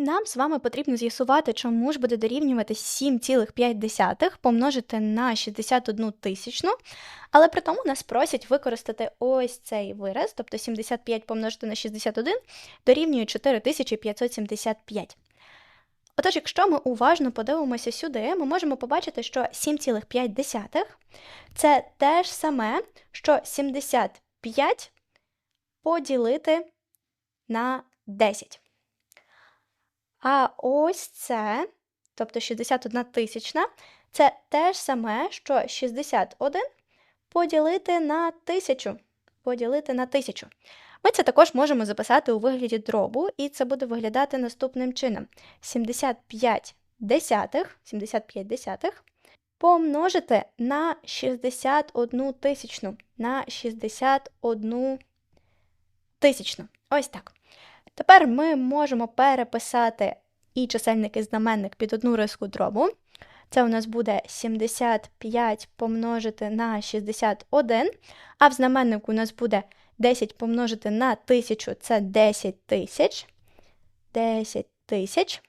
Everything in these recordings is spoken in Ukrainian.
Нам з вами потрібно з'ясувати, чому ж буде дорівнювати 7,5 помножити на 61 тисячну, але при тому нас просять використати ось цей вираз, тобто 75 помножити на 61 дорівнює 4575. Отож, якщо ми уважно подивимося сюди, ми можемо побачити, що 7,5 це те ж саме, що 75 поділити на 10. А ось це, тобто 61 тисячна, це те ж саме, що 61 поділити на 1000. Поділити на 1000. Ми це також можемо записати у вигляді дробу, і це буде виглядати наступним чином: 75 десятих, 75 десятих помножити на 61 тисячну. На 61 тисячну. Ось так. Тепер ми можемо переписати і чисельник, і знаменник під одну риску дробу. Це у нас буде 75 помножити на 61, а в знаменнику у нас буде 10 помножити на 1000 це 10 тисяч. 10 тисяч.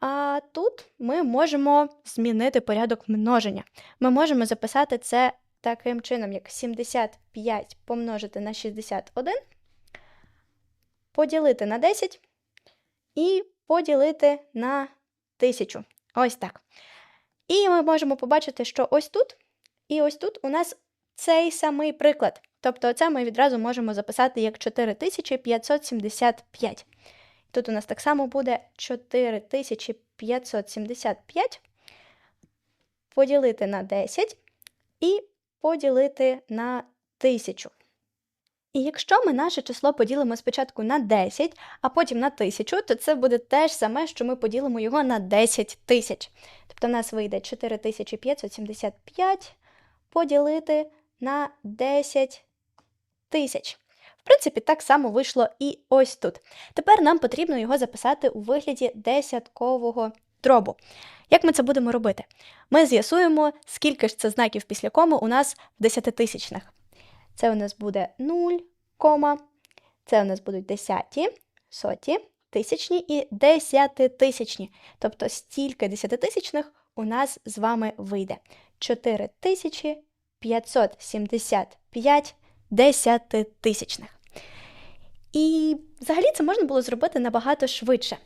А тут ми можемо змінити порядок множення. Ми можемо записати це таким чином, як 75 помножити на 61 поділити на 10 і поділити на 1000. Ось так. І ми можемо побачити, що ось тут і ось тут у нас цей самий приклад. Тобто, це ми відразу можемо записати як 4575. Тут у нас так само буде 4575 поділити на 10 і поділити на 1000. І якщо ми наше число поділимо спочатку на 10, а потім на 1000, то це буде те ж саме, що ми поділимо його на 10 тисяч. Тобто в нас вийде 4575 поділити на 10 тисяч. В принципі, так само вийшло і ось тут. Тепер нам потрібно його записати у вигляді десяткового дробу. Як ми це будемо робити? Ми з'ясуємо, скільки ж це знаків після коми у нас в десятитисячних. Це у нас буде 0, це у нас будуть десяті, соті, тисячні і десятитисячні. Тобто стільки десятитисячних у нас з вами вийде 4575 десятитисячних. І взагалі це можна було зробити набагато швидше.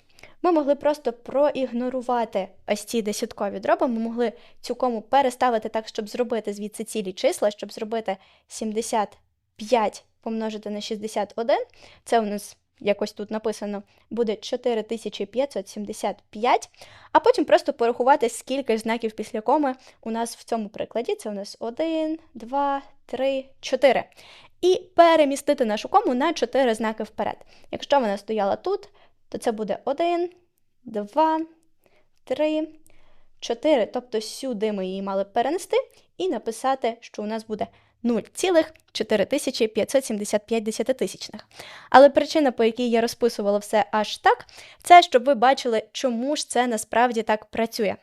Ми могли просто проігнорувати ось ці десяткові дроби, ми могли цю кому переставити так, щоб зробити звідси цілі числа, щоб зробити 75 помножити на 61. Це у нас якось тут написано, буде 4575, а потім просто порахувати, скільки знаків після коми у нас в цьому прикладі. Це у нас 1, 2, 3, 4. І перемістити нашу кому на 4 знаки вперед. Якщо вона стояла тут, то це буде 1, 2, 3, 4. Тобто сюди ми її мали перенести і написати, що у нас буде 0,4575 десятитисячних. Але причина, по якій я розписувала все аж так, це щоб ви бачили, чому ж це насправді так працює.